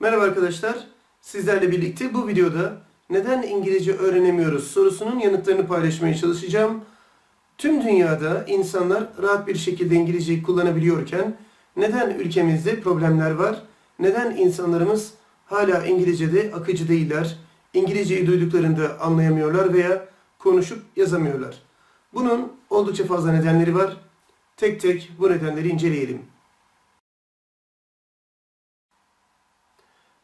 Merhaba arkadaşlar. Sizlerle birlikte bu videoda neden İngilizce öğrenemiyoruz sorusunun yanıtlarını paylaşmaya çalışacağım. Tüm dünyada insanlar rahat bir şekilde İngilizceyi kullanabiliyorken neden ülkemizde problemler var? Neden insanlarımız hala İngilizce'de akıcı değiller? İngilizceyi duyduklarında anlayamıyorlar veya konuşup yazamıyorlar. Bunun oldukça fazla nedenleri var. Tek tek bu nedenleri inceleyelim.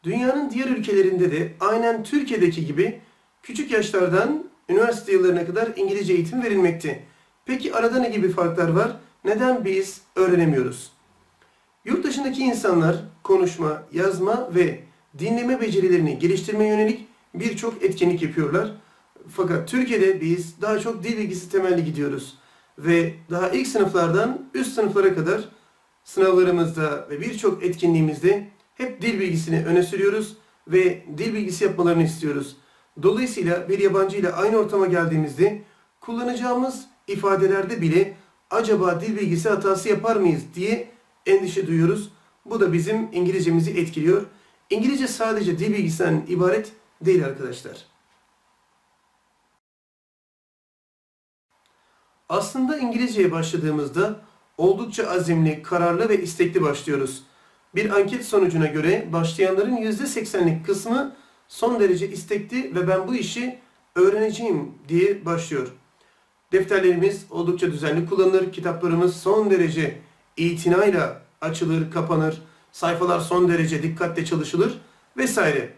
Dünyanın diğer ülkelerinde de aynen Türkiye'deki gibi küçük yaşlardan üniversite yıllarına kadar İngilizce eğitim verilmekte. Peki arada ne gibi farklar var? Neden biz öğrenemiyoruz? Yurt dışındaki insanlar konuşma, yazma ve dinleme becerilerini geliştirmeye yönelik birçok etkinlik yapıyorlar. Fakat Türkiye'de biz daha çok dil bilgisi temelli gidiyoruz. Ve daha ilk sınıflardan üst sınıflara kadar sınavlarımızda ve birçok etkinliğimizde hep dil bilgisini öne sürüyoruz ve dil bilgisi yapmalarını istiyoruz. Dolayısıyla bir yabancı ile aynı ortama geldiğimizde kullanacağımız ifadelerde bile acaba dil bilgisi hatası yapar mıyız diye endişe duyuyoruz. Bu da bizim İngilizcemizi etkiliyor. İngilizce sadece dil bilgisinden ibaret değil arkadaşlar. Aslında İngilizceye başladığımızda oldukça azimli, kararlı ve istekli başlıyoruz. Bir anket sonucuna göre başlayanların %80'lik kısmı son derece istekli ve ben bu işi öğreneceğim diye başlıyor. Defterlerimiz oldukça düzenli kullanılır, kitaplarımız son derece itinayla açılır, kapanır, sayfalar son derece dikkatle çalışılır vesaire.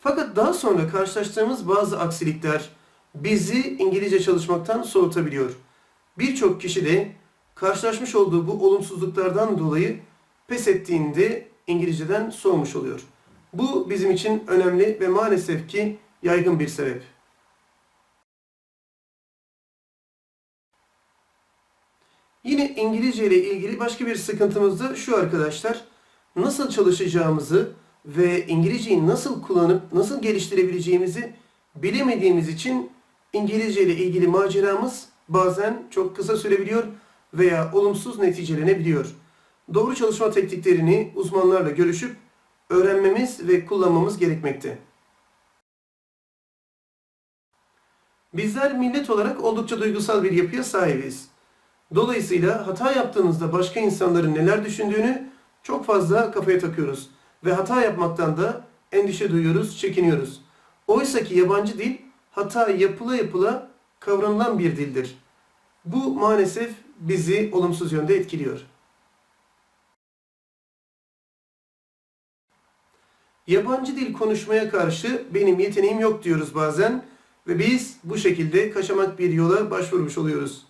Fakat daha sonra karşılaştığımız bazı aksilikler bizi İngilizce çalışmaktan soğutabiliyor. Birçok kişi de karşılaşmış olduğu bu olumsuzluklardan dolayı pes ettiğinde İngilizceden soğumuş oluyor. Bu bizim için önemli ve maalesef ki yaygın bir sebep. Yine İngilizce ile ilgili başka bir sıkıntımız da şu arkadaşlar. Nasıl çalışacağımızı ve İngilizceyi nasıl kullanıp nasıl geliştirebileceğimizi bilemediğimiz için İngilizce ile ilgili maceramız bazen çok kısa sürebiliyor veya olumsuz neticelenebiliyor. Doğru çalışma tekniklerini uzmanlarla görüşüp öğrenmemiz ve kullanmamız gerekmekte. Bizler millet olarak oldukça duygusal bir yapıya sahibiz. Dolayısıyla hata yaptığımızda başka insanların neler düşündüğünü çok fazla kafaya takıyoruz. Ve hata yapmaktan da endişe duyuyoruz, çekiniyoruz. Oysa ki yabancı dil hata yapıla yapıla kavranılan bir dildir. Bu maalesef bizi olumsuz yönde etkiliyor. Yabancı dil konuşmaya karşı benim yeteneğim yok diyoruz bazen ve biz bu şekilde kaçamak bir yola başvurmuş oluyoruz.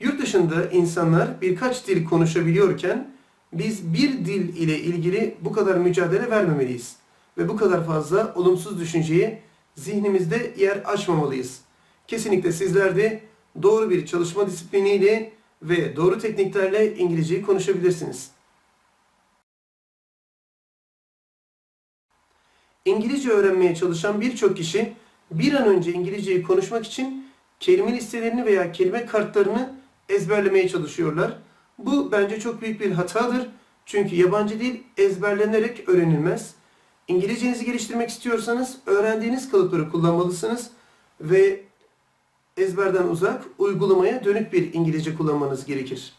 Yurt dışında insanlar birkaç dil konuşabiliyorken biz bir dil ile ilgili bu kadar mücadele vermemeliyiz ve bu kadar fazla olumsuz düşünceye zihnimizde yer açmamalıyız. Kesinlikle sizler de doğru bir çalışma disipliniyle ve doğru tekniklerle İngilizceyi konuşabilirsiniz. İngilizce öğrenmeye çalışan birçok kişi bir an önce İngilizceyi konuşmak için kelime listelerini veya kelime kartlarını ezberlemeye çalışıyorlar. Bu bence çok büyük bir hatadır. Çünkü yabancı dil ezberlenerek öğrenilmez. İngilizcenizi geliştirmek istiyorsanız öğrendiğiniz kalıpları kullanmalısınız ve ezberden uzak, uygulamaya dönük bir İngilizce kullanmanız gerekir.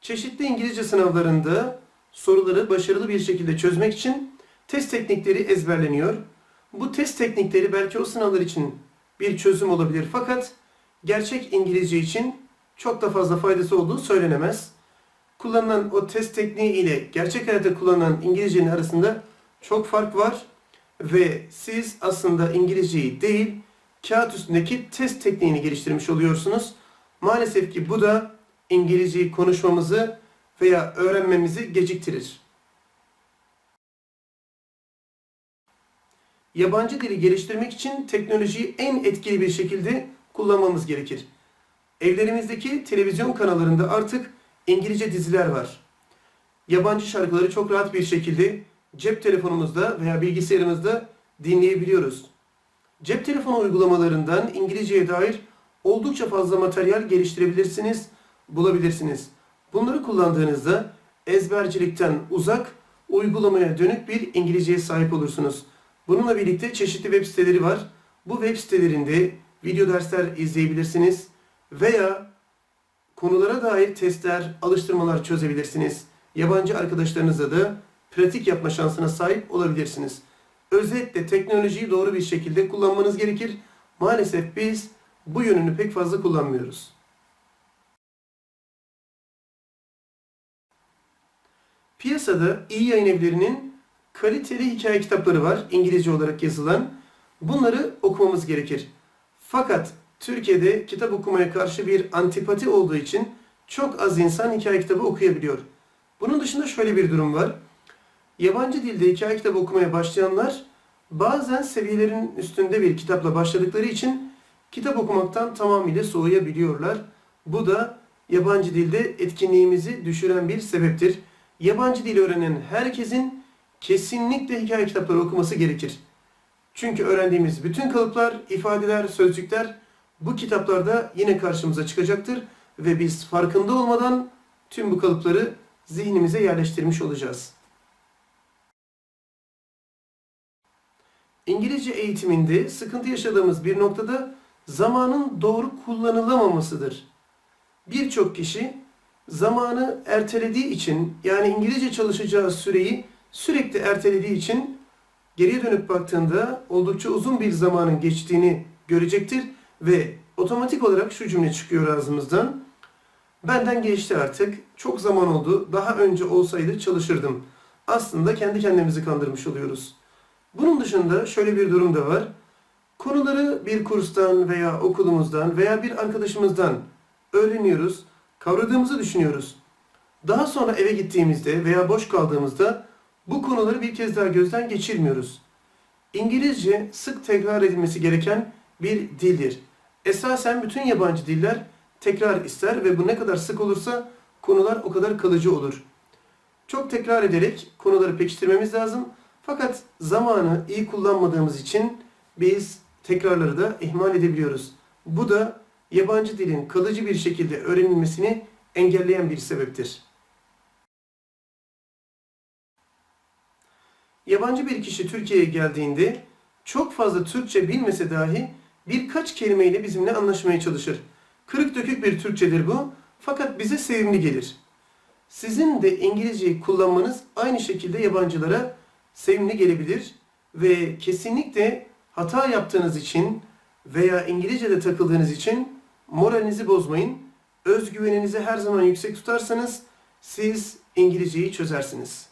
Çeşitli İngilizce sınavlarında soruları başarılı bir şekilde çözmek için test teknikleri ezberleniyor. Bu test teknikleri belki o sınavlar için bir çözüm olabilir fakat gerçek İngilizce için çok da fazla faydası olduğu söylenemez. Kullanılan o test tekniği ile gerçek hayatta kullanılan İngilizcenin arasında çok fark var ve siz aslında İngilizceyi değil kağıt üstündeki test tekniğini geliştirmiş oluyorsunuz. Maalesef ki bu da İngilizceyi konuşmamızı veya öğrenmemizi geciktirir. Yabancı dili geliştirmek için teknolojiyi en etkili bir şekilde kullanmamız gerekir. Evlerimizdeki televizyon kanallarında artık İngilizce diziler var. Yabancı şarkıları çok rahat bir şekilde cep telefonumuzda veya bilgisayarımızda dinleyebiliyoruz. Cep telefonu uygulamalarından İngilizceye dair oldukça fazla materyal geliştirebilirsiniz, bulabilirsiniz. Bunları kullandığınızda ezbercilikten uzak, uygulamaya dönük bir İngilizceye sahip olursunuz. Bununla birlikte çeşitli web siteleri var. Bu web sitelerinde video dersler izleyebilirsiniz veya konulara dair testler, alıştırmalar çözebilirsiniz. Yabancı arkadaşlarınızla da pratik yapma şansına sahip olabilirsiniz. Özetle teknolojiyi doğru bir şekilde kullanmanız gerekir. Maalesef biz bu yönünü pek fazla kullanmıyoruz. Piyasada iyi yayın evlerinin kaliteli hikaye kitapları var, İngilizce olarak yazılan. Bunları okumamız gerekir. Fakat Türkiye'de kitap okumaya karşı bir antipati olduğu için çok az insan hikaye kitabı okuyabiliyor. Bunun dışında şöyle bir durum var. Yabancı dilde hikaye kitabı okumaya başlayanlar bazen seviyelerin üstünde bir kitapla başladıkları için kitap okumaktan tamamıyla soğuyabiliyorlar. Bu da yabancı dilde etkinliğimizi düşüren bir sebeptir. Yabancı dil öğrenen herkesin kesinlikle hikaye kitapları okuması gerekir. Çünkü öğrendiğimiz bütün kalıplar, ifadeler, sözcükler bu kitaplarda yine karşımıza çıkacaktır ve biz farkında olmadan tüm bu kalıpları zihnimize yerleştirmiş olacağız. İngilizce eğitiminde sıkıntı yaşadığımız bir noktada zamanın doğru kullanılamamasıdır. Birçok kişi zamanı ertelediği için yani İngilizce çalışacağı süreyi sürekli ertelediği için geriye dönüp baktığında oldukça uzun bir zamanın geçtiğini görecektir ve otomatik olarak şu cümle çıkıyor ağzımızdan. Benden geçti artık. Çok zaman oldu. Daha önce olsaydı çalışırdım. Aslında kendi kendimizi kandırmış oluyoruz. Bunun dışında şöyle bir durum da var. Konuları bir kurstan veya okulumuzdan veya bir arkadaşımızdan öğreniyoruz, kavradığımızı düşünüyoruz. Daha sonra eve gittiğimizde veya boş kaldığımızda bu konuları bir kez daha gözden geçirmiyoruz. İngilizce sık tekrar edilmesi gereken bir dildir. Esasen bütün yabancı diller tekrar ister ve bu ne kadar sık olursa konular o kadar kalıcı olur. Çok tekrar ederek konuları pekiştirmemiz lazım. Fakat zamanı iyi kullanmadığımız için biz tekrarları da ihmal edebiliyoruz. Bu da yabancı dilin kalıcı bir şekilde öğrenilmesini engelleyen bir sebeptir. Yabancı bir kişi Türkiye'ye geldiğinde çok fazla Türkçe bilmese dahi birkaç kelimeyle bizimle anlaşmaya çalışır. Kırık dökük bir Türkçedir bu fakat bize sevimli gelir. Sizin de İngilizceyi kullanmanız aynı şekilde yabancılara sevimli gelebilir ve kesinlikle hata yaptığınız için veya İngilizce'de takıldığınız için moralinizi bozmayın. Özgüveninizi her zaman yüksek tutarsanız siz İngilizceyi çözersiniz.